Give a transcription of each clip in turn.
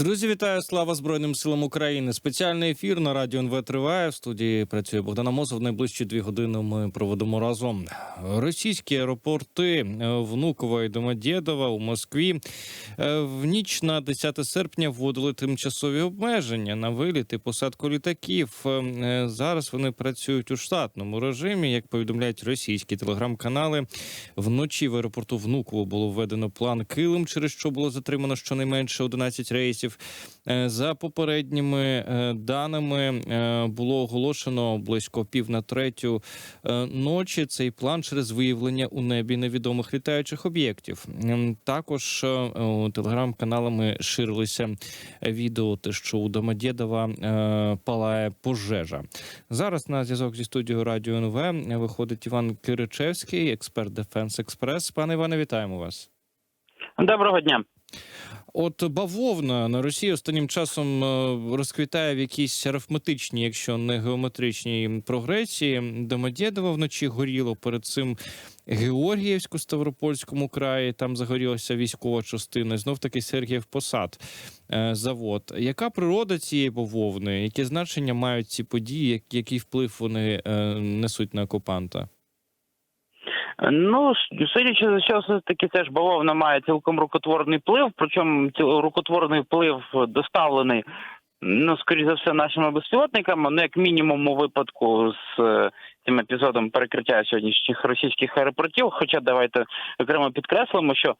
Друзі, вітаю! Слава Збройним силам України! Спеціальний ефір на радіо НВ триває. В студії працює Богдан Амосов. Найближчі дві години ми проведемо разом. Російські аеропорти е, Внуково і Домодєдова у Москві е, в ніч на 10 серпня вводили тимчасові обмеження на виліт і посадку літаків. Е, Зараз вони працюють у штатному режимі. Як повідомляють російські телеграм-канали, вночі в аеропорту Внуково було введено план Килим, через що було затримано щонайменше 11 рейсів. Е, За попередніми е, даними е, було оголошено близько пів на третю ночі цей план через виявлення у небі невідомих літаючих об'єктів. Також телеграм-каналами ширилися відео, те, що у Домодєдова палає пожежа. Зараз на зв'язок зі студією Радіо НВ виходить Іван Киричевський, експерт Дефенс Експрес. Пане Іване, вітаємо вас. Доброго дня. От бавовна на Росії останнім часом е, розквітає в якійсь арифметичній, якщо не геометричній прогресії. Домодєдово вночі горіло перед цим Георгіївську Ставропольському краї. Там загорілася військова частина. Знов таки Сергіїв Посад е, завод. Яка природа цієї бавовни? Яке значення мають ці події? Який вплив вони е, несуть на окупанта? Ну, судячи за що, все таки теж бавовна має цілком рукотворний вплив, причому рукотворний вплив доставлений, ну, скоріш за все, нашими безпілотниками, ну, як мінімум у випадку з е, цим епізодом перекриття сьогоднішніх російських аеропортів. Хоча давайте окремо підкреслимо, що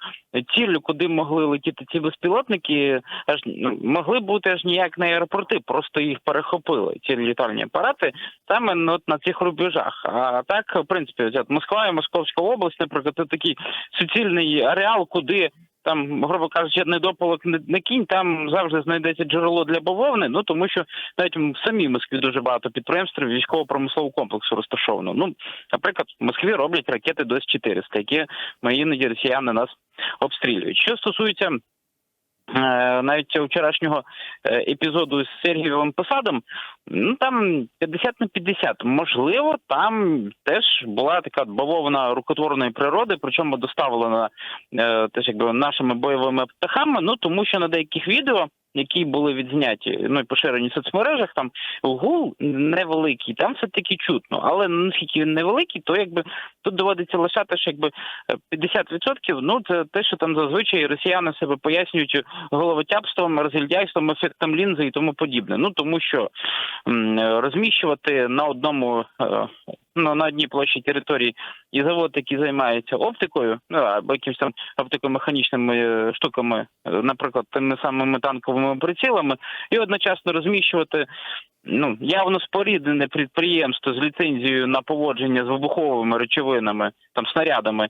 ціллю, куди могли летіти ці безпілотники, аж ну, могли бути аж ніяк не аеропорти, просто їх перехопили. Ці літальні апарати саме ну, на цих рубежах. А так, в принципі, Москва і Московська область, наприклад, це такий суцільний ареал, куди. Там, грубо кажучи, недопалок не кінь, там завжди знайдеться джерело для бавовни. Ну тому що навіть в самій Москві дуже багато підприємств військово-промислового комплексу розташовано. Ну, наприклад, в Москві роблять ракети ДОС 400 які ми іноді росіяни нас обстрілюють. Що стосується навіть вчорашнього е, епізоду з Сергієвим Посадом, ну там 50 на 50. Можливо, там теж була така бавовна рукотворної природи, причому доставлена е, теж якби нашими бойовими птахами. Ну тому що на деяких відео. Які були відзняті, ну і поширені в соцмережах, там гул невеликий, там все таки чутно. Але наскільки він невеликий, то якби тут доводиться лишати, що якби е, 50%, ну це те, що там зазвичай росіяни себе пояснюють головотяпством, розгільдяйством, ефектом лінзи і тому подібне. Ну тому що розміщувати на одному е, ну, на одній площі території і завод, який займається оптикою, ну або якимось там оптикомеханічними е, штуками, е, наприклад, тими самими танковими прицілами, і одночасно розміщувати ну явно споріднене підприємство з ліцензією на поводження з вибуховими речовинами, там снарядами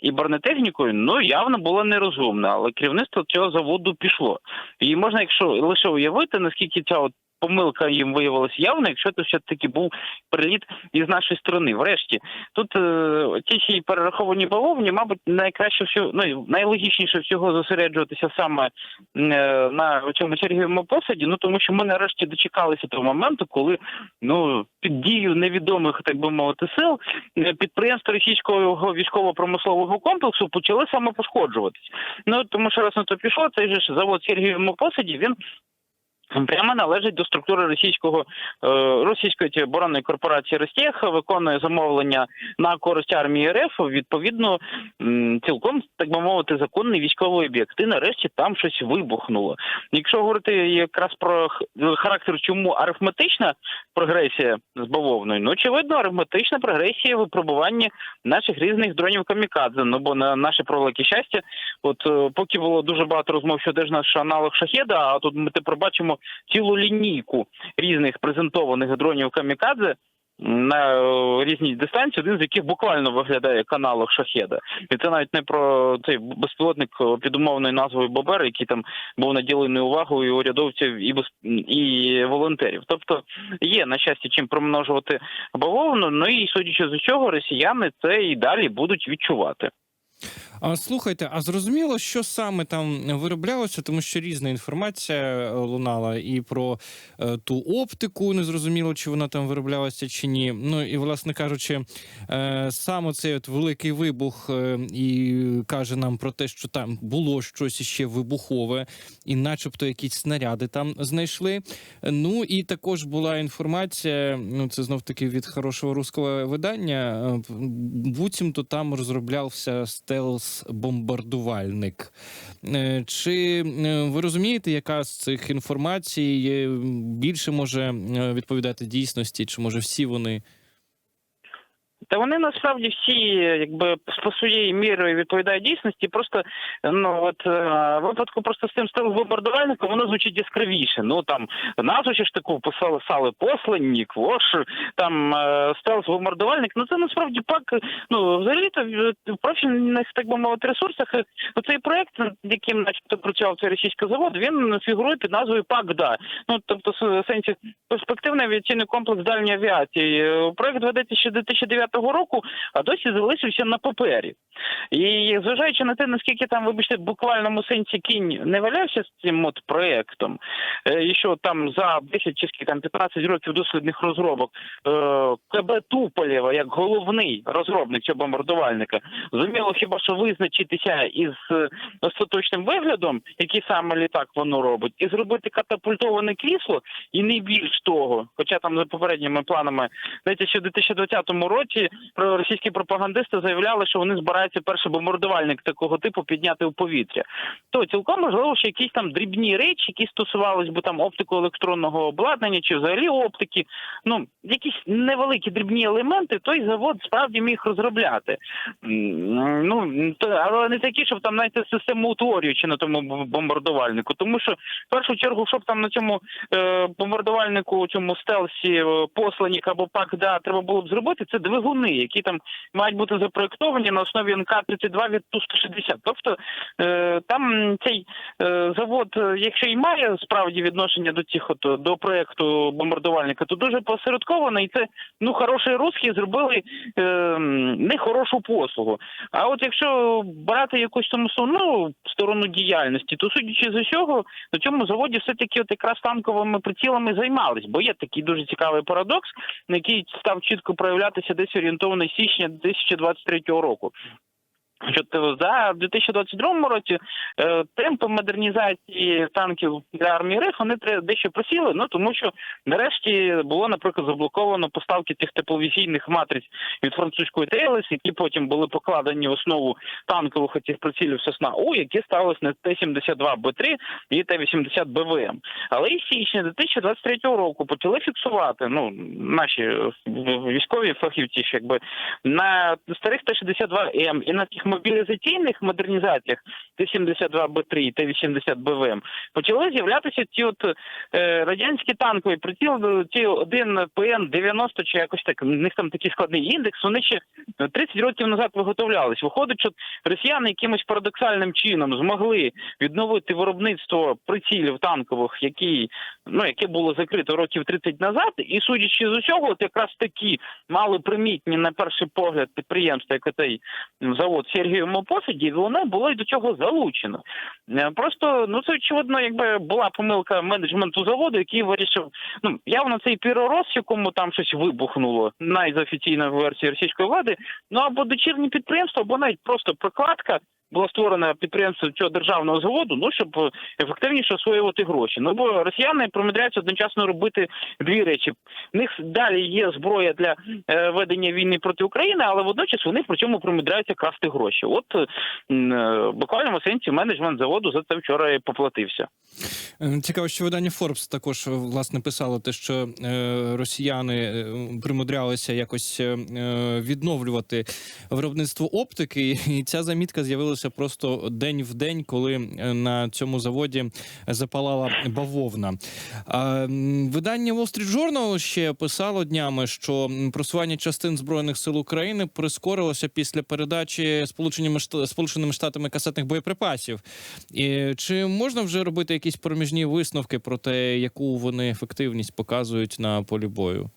і бронетехнікою, ну явно було нерозумно, але керівництво цього заводу пішло. І можна, якщо лише уявити, наскільки ця от помилка їм виявилася явно, якщо це все таки був приліт із нашої сторони. Врешті тут е, ті всі перераховані бавовні, мабуть, найкраще всього, ну найлогічніше всього зосереджуватися саме е, на цьому черговому посаді. Ну тому що ми нарешті дочекалися того моменту, коли ну під дією невідомих, так би мовити, сил е, підприємства російського військово-промислового комплексу почали самопошкоджуватись. Ну тому що раз на то пішло, цей же завод Сергієвому посаді він. Прямо належить до структури російського е, російської оборонної корпорації Ростех, виконує замовлення на користь армії РФ. Відповідно, цілком так би мовити, законний військовий об'єкт. І нарешті там щось вибухнуло. Якщо говорити якраз про х- характер, чому арифметична прогресія з бавовною, ну очевидно, арифметична прогресія в випробуванні наших різних дронів камікадзе. Ну бо на наше превелике щастя, от е, поки було дуже багато розмов, що де ж наш аналог шахеда, а тут ми тепер бачимо цілу лінійку різних презентованих дронів камікадзе. На е, різній дистанції, один з яких буквально виглядає як шахеда, і це навіть не про цей безпілотник е, під умовною назвою Бобер, який там був наділений увагою урядовців і без і волонтерів. Тобто є на щастя чим примножувати бавовну. Ну і судячи з чого, росіяни це і далі будуть відчувати. А слухайте, а зрозуміло, що саме там вироблялося, тому що різна інформація е, лунала і про е, ту оптику, незрозуміло, чи вона там вироблялася чи ні. Ну і власне кажучи, е, саме цей от великий вибух е, і каже нам про те, що там було щось іще вибухове, і, начебто, якісь снаряди там знайшли. Ну і також була інформація. Ну це знов таки від хорошого руського видання. е, Буцімто там розроблявся стелс-бомбардувальник. Е, Чи е, ви розумієте, яка з цих інформацій е, більше може відповідати дійсності, чи може всі вони? Та вони насправді всі, якби по своєї мірі відповідають дійсності. Просто ну от е, випадку просто з цим стелс-бомбардувальником воно звучить яскравіше. Ну там назву ж таку писали сали посланник, вош там е, стелс-бомбардувальник. Ну це насправді пак. Ну взагалі то в профільних так би мовити ресурсах. е, Оцей проект, яким начебто працював цей російський завод, він фігурує під назвою ПАК-ДА. Ну тобто в сенсі перспективний авіаційний комплекс дальньої авіації. Е, Проект ведеться ще 2009 року, а досі залишився на папері. І зважаючи на те, наскільки там, вибачте, буквальному сенсі кінь не валявся з цим от проектом, е, і що там за 10 чи скільки там 15 років дослідних розробок е, КБ Туполєва, як головний розробник цього бомбардувальника, зуміло хіба що визначитися із е, остаточним виглядом, який саме літак воно робить, і зробити катапультоване крісло, і не більш того, хоча там за попередніми планами, знаєте, ще в 2020 році російські пропагандисти заявляли, що вони збираються перший бомбардувальник такого типу підняти в повітря. То цілком можливо, що якісь там дрібні речі, які стосувались би там оптико-електронного обладнання чи взагалі оптики, ну якісь невеликі дрібні елементи, той завод справді міг розробляти. Ну але не такі, щоб там знаєте, систему утворюючи на тому бомбардувальнику. Тому що в першу чергу, щоб там на цьому е, бомбардувальнику, цьому стелсі е, посланник або пак, да, треба було б зробити, це двигуни, які там мають бути запроектовані на основі НК-32 від Ту-160. Тобто е, там цей е, завод, е, якщо і має справді відношення до цих от до проекту бомбардувальника, то дуже посередковано, і це ну хороші русські зробили е, нехорошу послугу. А от якщо брати якусь тому ну, сторону діяльності, то судячи з усього, на цьому заводі все-таки от якраз танковими прицілами займались, бо є такий дуже цікавий парадокс, на який став чітко проявлятися десь орієнтовно січня 2023 року. Що за 2022 році е, темпи модернізації танків для армії РФ вони дещо просіли. Ну тому що нарешті було, наприклад, заблоковано поставки тих тепловізійних матриць від французької ТЛС, які потім були покладені в основу танкових цих прицілів Сосна У, які сталося на Т-72 Б3 і Т-80 БВМ. Але і січня 2023 року почали фіксувати ну наші військові фахівці, якби на старих Т-62М і на тих мобілізаційних модернізаціях Т-72Б3 і Т-80 БВМ почали з'являтися ці от е, радянські танкові приціл, ті один ПН 90 чи якось так. У них там такий складний індекс. Вони ще 30 років назад виготовлялись. Виходить, що росіяни якимось парадоксальним чином змогли відновити виробництво прицілів танкових, які ну яке було закрито років 30 назад, і судячи з усього, от якраз такі малопримітні на перший погляд підприємства, як цей завод в Сергієвому посаді, воно було й до цього залучено. Е, Просто ну це очевидно, якби була помилка менеджменту заводу, який вирішив. Ну явно цей піророс, якому там щось вибухнуло, навіть з офіційної версії російської влади. Ну або дочірні підприємства, або навіть просто прокладка. Була створена підприємство цього державного заводу, ну щоб е, ефективніше освоювати гроші. Ну бо росіяни промидряються одночасно робити дві речі. В них далі є зброя для е, ведення війни проти України, але водночас вони при цьому промидряються красти гроші. От е, в сенсі менеджмент заводу за це вчора і поплатився. Цікаво, що видання Forbes також власне писало те, що росіяни примудрялися якось відновлювати виробництво оптики, і ця замітка з'явилася просто день в день, коли е, на цьому заводі запалала бавовна. Видання Wall Street Journal ще писало днями, що просування частин збройних сил України прискорилося після передачі Сполученими Сполученими Штатами касетних боєприпасів. І чи можна вже робити якісь проміжні висновки про те, яку вони ефективність показують на полі бою?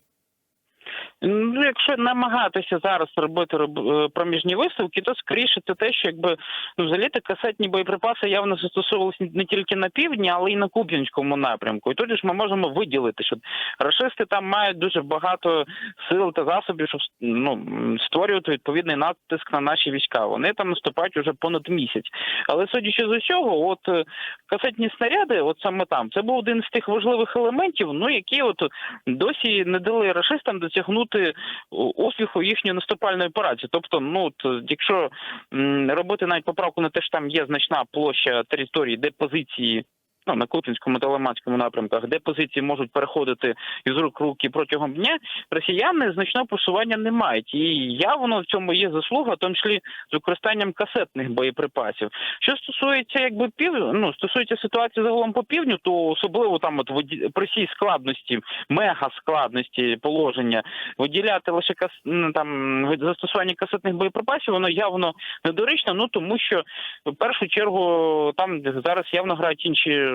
Ну, якщо намагатися зараз робити роб- е, проміжні виставки, то скоріше це те, що якби ну взагалі то касетні боєприпаси явно застосовувалися не тільки на півдні, але й на Куп'янському напрямку. І же ж ми можемо виділити, що рашисти там мають дуже багато сил та засобів, щоб ну створювати відповідний натиск на наші війська. Вони там наступають уже понад місяць. Але судячи з усього, от е, касетні снаряди, от саме там, це був один з тих важливих елементів, ну які от досі не дали рашистам досягнути у- успіху їхньої наступальної операції. Тобто, ну якщо робити навіть поправку на те, що там є значна площа території, де позиції. Ну, на Кутинському та Лиманському напрямках, де позиції можуть переходити із рук руки протягом дня, росіяни значного просування не мають. І явно в цьому є заслуга, в тому числі з використанням касетних боєприпасів. Що стосується якби пів, ну стосується ситуації загалом по півдню, то особливо там от воді- при цій складності, мега складності положення, виділяти лише кас... там застосування касетних боєприпасів, воно явно недоречно. Ну тому що в першу чергу там зараз явно грають інші.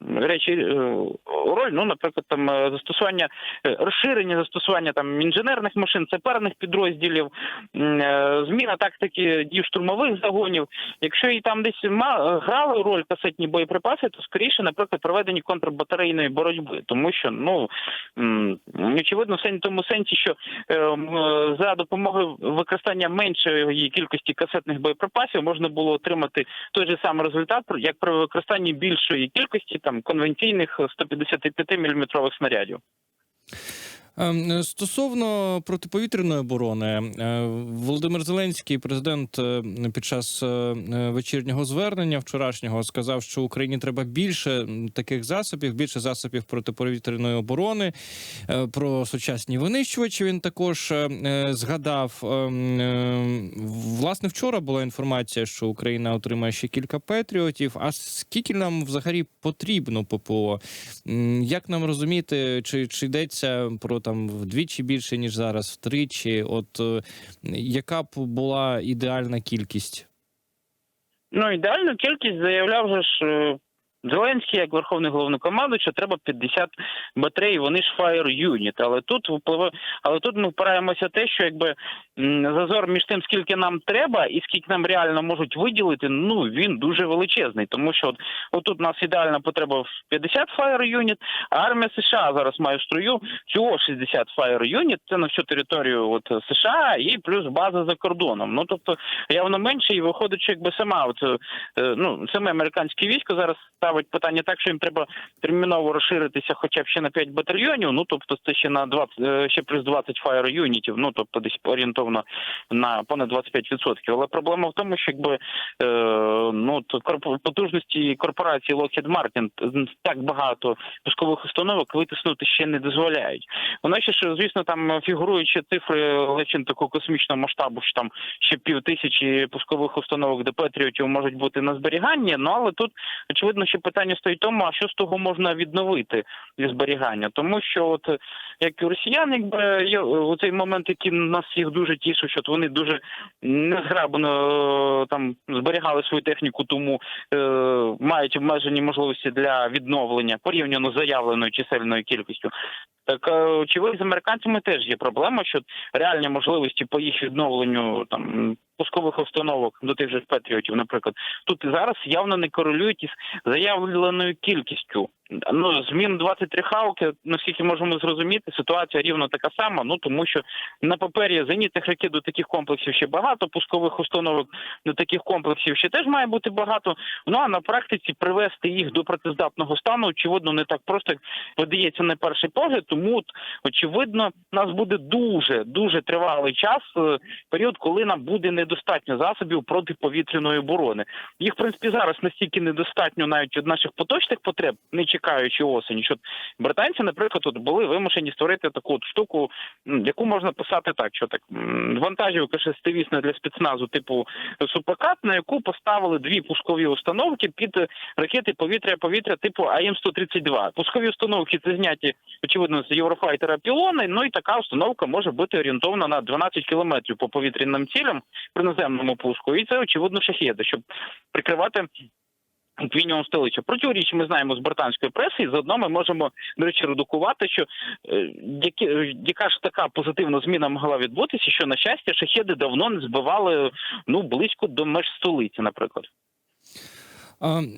Речі е, роль, ну, наприклад, там е, застосування е, розширення застосування там інженерних машин, саперних підрозділів, зміна тактики дій штурмових загонів. Якщо і там десь ма- грали роль касетні боєприпаси, то скоріше, наприклад, проведені контрбатарейної боротьби, тому що ну очевидно, в тому сенсі, що за допомогою використання меншої кількості касетних боєприпасів можна було отримати той же самий результат, як при використанні більшої кількості там конвенційних 155 мм снарядів. Ем, Стосовно протиповітряної оборони, е, Володимир Зеленський, президент, е, під час е, е, вечірнього звернення вчорашнього сказав, що Україні треба більше таких засобів, більше засобів протиповітряної оборони. Е, Про сучасні винищувачі він також е, е, згадав. Ем, е, Власне, вчора була інформація, що Україна отримає ще кілька патріотів. А скільки нам взагалі потрібно ППО? Як нам розуміти, чи, чи йдеться про там вдвічі більше, ніж зараз, втричі? От е, яка б була ідеальна кількість? Ну, ідеальну кількість заявляв же ж е, Зеленський, як верховний головнокомандуючий, треба 50 батарей, вони ж fire unit. Але тут впливає, але тут ми впираємося те, що якби зазор між тим, скільки нам треба, і скільки нам реально можуть виділити, ну він дуже величезний. Тому що от отут у нас ідеальна потреба в 50 fire unit, а армія США зараз має в струю всього 60 fire unit, Це на всю територію от США і плюс база за кордоном. Ну тобто явно менше, і виходить, що якби сама от е, ну саме американське військо зараз ставить питання так, що їм треба терміново розширитися, хоча б ще на 5 батальйонів. Ну тобто це ще на 20, е, ще плюс 20 фаєр юнітів. Ну тобто десь орієнтовно на понад 25%. Але проблема в тому, що якби е, ну то потужності корпорації Lockheed Martin так багато пускових установок витиснути ще не дозволяють. Воно ще звісно, там фігуруючи цифри личин такого космічного масштабу, що там ще пів тисячі пускових установок до Петріотів можуть бути на зберіганні. Ну але тут очевидно, ще питання стоїть тому, а що з того можна відновити зі зберігання, тому що от як і росіян, якби є у цей момент, який нас їх дуже тішить, що вони дуже незграбно е, там зберігали свою техніку, тому е, мають обмежені можливості для відновлення порівняно з заявленою чисельною кількістю. Так е, очевидно, з американцями теж є проблема, що реальні можливості по їх відновленню там пускових установок до тих же Петріотів, наприклад, тут зараз явно не корелюють із заявленою кількістю. Ну, змін 23 хауки, наскільки можемо зрозуміти, ситуація рівно така сама. Ну тому що на папері зенітних ракет до таких комплексів ще багато, пускових установок до таких комплексів ще теж має бути багато. Ну а на практиці привести їх до працездатного стану, очевидно, не так просто як видається на перший погляд. Тому очевидно, нас буде дуже дуже тривалий час, е, період, коли нам буде недостатньо засобів протиповітряної оборони. Їх в принципі зараз настільки недостатньо навіть від наших поточних потреб, не чекаючи осені. Що британці, наприклад, от були вимушені створити таку от штуку, яку можна писати так, що так вантажівка шестивісна для спецназу, типу супакат, на яку поставили дві пускові установки під ракети повітря-повітря типу АМ-132. Пускові установки це зняті очевидно з Єврофайтера пілони. Ну і така установка може бути орієнтована на 12 кілометрів по повітряним цілям при наземному пуску. І це очевидно шахеди, щоб прикривати мінімум столицю. Про цю річ ми знаємо з британської преси, і заодно ми можемо, до речі, редукувати, що е, е, яка ж така позитивна зміна могла відбутися, що на щастя шахеди давно не збивали ну близько до меж столиці, наприклад.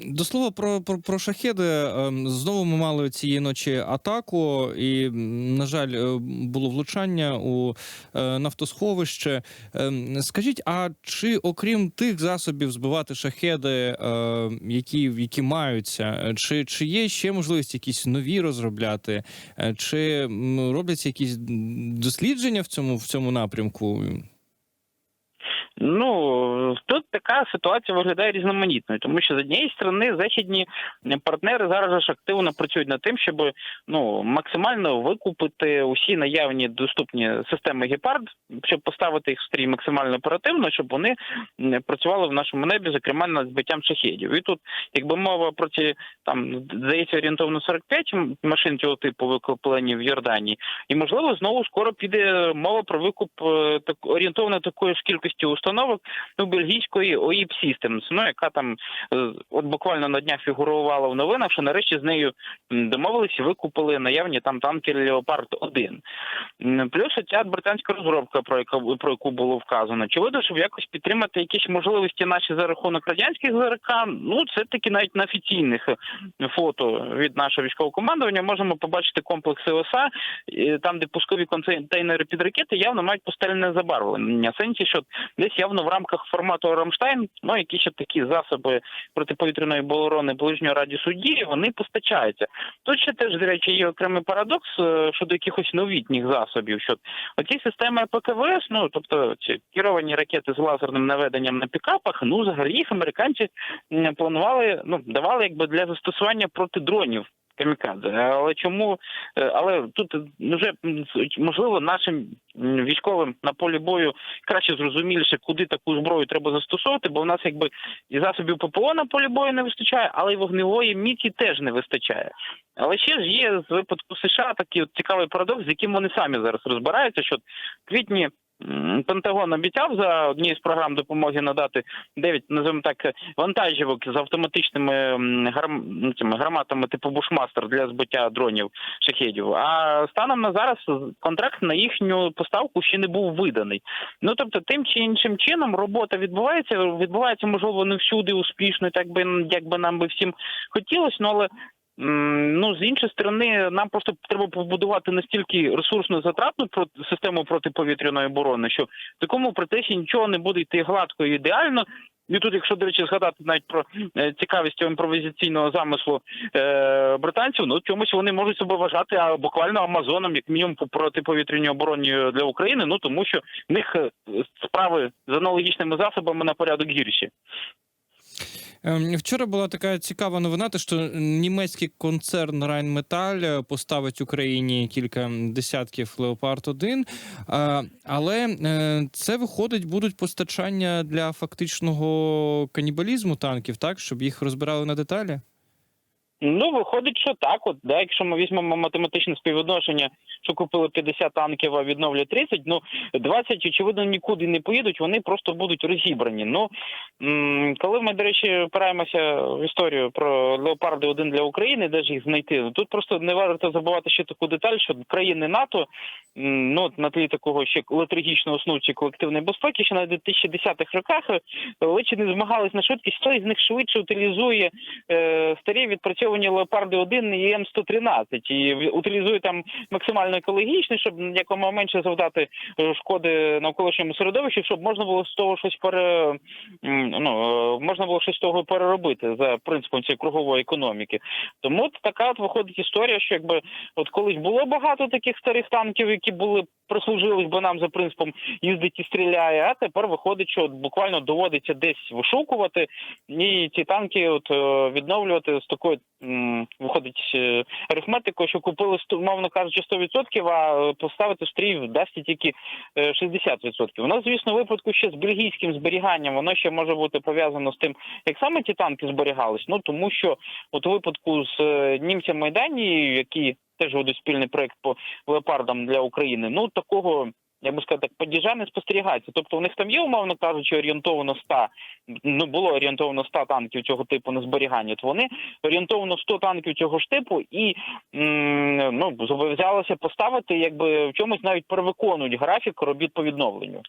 До слова про, про, про шахеди. Знову ми мали цієї ночі атаку, і, на жаль, е, було влучання у е, нафтосховище. Ем, Скажіть, а чи окрім тих засобів збивати шахеди, е, які, які маються, е, чи, чи є ще можливість якісь нові розробляти, Е, чи робляться якісь дослідження в цьому, в цьому напрямку? Ну тут така ситуація виглядає різноманітною, тому що з однієї сторони західні партнери зараз ж активно працюють над тим, щоб ну максимально викупити усі наявні доступні системи гепард, щоб поставити їх в стрій максимально оперативно, щоб вони працювали в нашому небі, зокрема над збиттям шахедів. І тут, якби мова про ці там здається орієнтовно 45 машин цього типу викуплені в Йорданії, і можливо знову скоро піде мова про викуп е, так орієнтовно такої ж кількості установок ну, бельгійської OIP Systems, ну яка там е, от буквально на днях фігурувала в новинах, що нарешті з нею домовилися викупили наявні там танкери Леопард 1 Плюс ця британська розробка, про яку про яку було вказано. Чи видно, щоб якось підтримати якісь можливості наші за рахунок радянських ЗРК? Ну це таки навіть на офіційних е, фото від нашого військового командування можемо побачити комплекси ОСА, там, де пускові контейнери під ракети явно мають постельне забарвлення. В сенсі, що десь явно в рамках формату Рамштайн, ну які ще такі засоби протиповітряної оборони ближнього радіусу дії, вони постачаються. Тут ще теж, до речі, є окремий парадокс е, щодо якихось новітніх засобів. Що оці системи ПКВС, ну тобто ці керовані ракети з лазерним наведенням на пікапах, ну взагалі їх американці планували, ну давали якби для застосування проти дронів. Камікадзе, але чому? е, Але тут вже можливо нашим військовим на полі бою краще зрозуміліше, куди таку зброю треба застосовувати, бо в нас якби і засобів ППО на полі бою не вистачає, але й вогневої міці теж не вистачає. Але ще ж є з випадку США такий от цікавий парадокс, з яким вони самі зараз розбираються, що в квітні. Пентагон обіцяв за однією з програм допомоги надати 9, називаємо так, вантажівок з автоматичними м, гарм, ну, гарматами типу Бушмастер для збиття дронів шахедів. А станом на зараз контракт на їхню поставку ще не був виданий. Ну тобто, тим чи іншим чином робота відбувається. Відбувається, можливо, не всюди успішно, так би як би нам би всім хотілося, ну але. Ну, з іншої сторони, нам просто треба побудувати настільки ресурсно затратну систему протиповітряної оборони, що в такому процесі нічого не буде йти гладко і ідеально. І тут, якщо до речі, згадати навіть про е, цікавість імпровізаційного замислу е, британців, ну чомусь вони можуть себе вважати а, буквально Амазоном, як мінімум по протиповітряній обороні для України. Ну тому що в них е, справи з аналогічними засобами на порядок гірші. Ем, Вчора була така цікава новина, те, що німецький концерн Rheinmetall поставить Україні кілька десятків Леопард 1 але е, це виходить, будуть постачання для фактичного канібалізму танків, так щоб їх розбирали на деталі. Ну, виходить, що так. От, да, якщо ми візьмемо математичне співвідношення, що купили 50 танків, а відновлять 30, ну 20, очевидно, нікуди не поїдуть, вони просто будуть розібрані. Ну коли ми, до речі, опираємося в історію про леопарди 1 для України, де ж їх знайти, ну, тут просто не варто забувати ще таку деталь, що країни НАТО, ну на тлі такого ще летаргічного сну чи колективної безпеки, ще на 2010-х роках е, не змагались на швидкість, хто із них швидше утилізує е, старі відпрацьовані Леопарди 1 і М113 і в- утилізує там максимально екологічно, щоб якомога менше завдати е, шкоди навколишньому середовищу, щоб можна було з того щось пере ну е, можна було щось з того переробити за принципом цієї кругової економіки. Тому така от виходить історія, що якби от колись було багато таких старих танків, які були прислужились би нам за принципом їздить і стріляє. А тепер виходить, що от буквально доводиться десь вишукувати і ці танки, от е, відновлювати з такою виходить е, арифметикою, що купили мовно кажучи 100%, а е, поставити стрій вдасться тільки е, 60%. У нас, звісно, випадку ще з бельгійським зберіганням воно ще може бути пов'язано з тим, як саме ті танки зберігались. Ну тому що от у випадку з німцями Данії, які теж ведуть спільний проект по леопардам для України, ну такого я би сказав так, падіжа не спостерігається. Тобто у них там є, умовно кажучи, орієнтовано 100, ну було орієнтовано 100 танків цього типу на зберігання. То вони орієнтовано 100 танків цього ж типу і ну зобов'язалися поставити, якби в чомусь навіть перевиконують графік робіт по відновленню.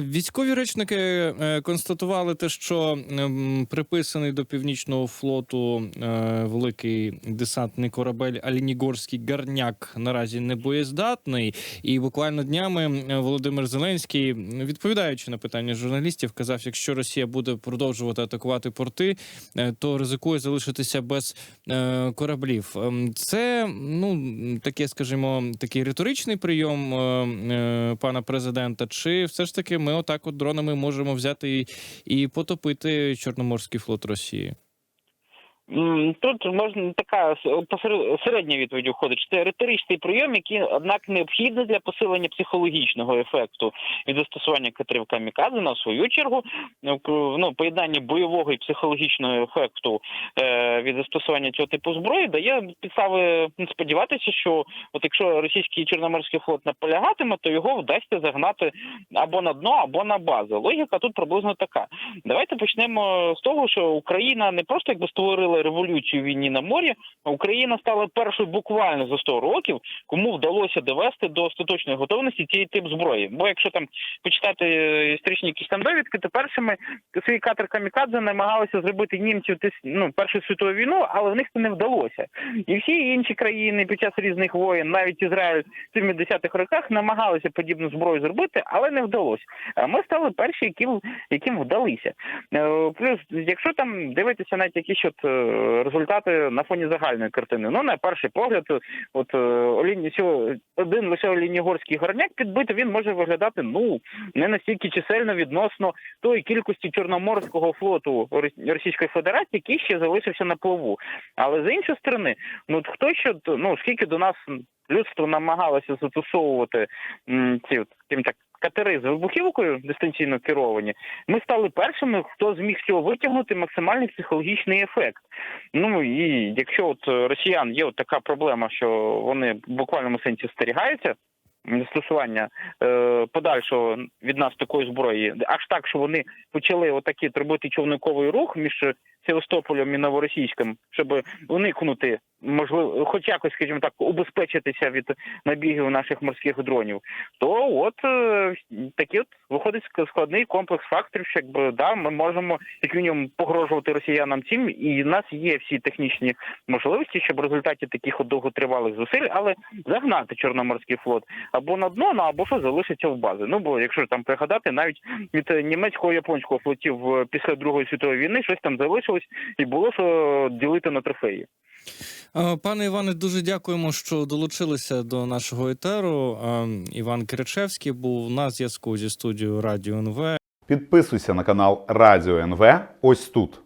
Військові речники е, констатували те, що ем, приписаний до північного флоту е, великий десантний корабель Алінігорський Гарняк наразі не боєздатний. І буквально днями Володимир Зеленський, відповідаючи на питання журналістів, казав: якщо Росія буде продовжувати атакувати порти, е, то ризикує залишитися без кораблів. Ем, Це ну таке, скажімо, такий риторичний прийом пана президента. Чи все ж таки ми отак от дронами можемо взяти і, і потопити Чорноморський флот Росії? Тут можна така середня відповідь уходить. Це риторичний прийом, який, однак, необхідний для посилення психологічного ефекту від застосування катерів камікадзе на свою чергу. ну, Ну, поєднання бойового і психологічного ефекту е, від застосування цього типу зброї дає підстави ну, сподіватися, що от якщо російський чорноморський флот наполягатиме, то його вдасться загнати або на дно, або на базу. Логіка тут приблизно така. Давайте почнемо з того, що Україна не просто якби створила революцію війні на морі, Україна стала першою буквально за 100 років, кому вдалося довести до остаточної готовності цей тип зброї. Бо якщо там почитати е, історичні якісь там довідки, то першими свій катер Камікадзе намагалися зробити німців ну, Першу світову війну, але в них це не вдалося. І всі інші країни під час різних воєн, навіть Ізраїль в 70-х роках намагалися подібну зброю зробити, але не вдалося. А ми стали перші, яким, яким вдалися. Е, Плюс, якщо там дивитися навіть якісь от е, результати на фоні загальної картини, ну на перший погляд, от е, Оліні один лише Олінігорський горняк підбити, він може виглядати ну не настільки чисельно відносно тої кількості чорноморського флоту Рос- Російської Федерації, який ще залишився на плаву. Але з іншої сторони, ну хто що ну скільки до нас людство намагалося застосовувати м, ці скажімо так. Катери з вибухівкою дистанційно керовані, ми стали першими, хто зміг цього витягнути максимальний психологічний ефект. Ну і якщо от е, росіян є от така проблема, що вони в буквальному сенсі стерігаються застосування е, подальшого від нас такої зброї, аж так, що вони почали отакий от робити човниковий рух між Севастополем і Новоросійським, щоб уникнути можливо, хоч якось, скажімо так, убезпечитися від набігів наших морських дронів, то от е, такий от виходить складний комплекс факторів, що якби да, ми можемо як мінімум погрожувати росіянам цим, і в нас є всі технічні можливості, щоб в результаті таких от довготривалих зусиль, але загнати чорноморський флот або на дно, ну, або що залишиться в базі. Ну бо якщо там пригадати, навіть від німецького японського флотів е, після другої світової війни щось там залишилось, і було що ділити на трофеї. Е, Пане Іване, дуже дякуємо, що долучилися до нашого етеру. Е, Іван Киричевський був на зв'язку зі студією Радіо НВ. Підписуйся на канал Радіо НВ ось тут.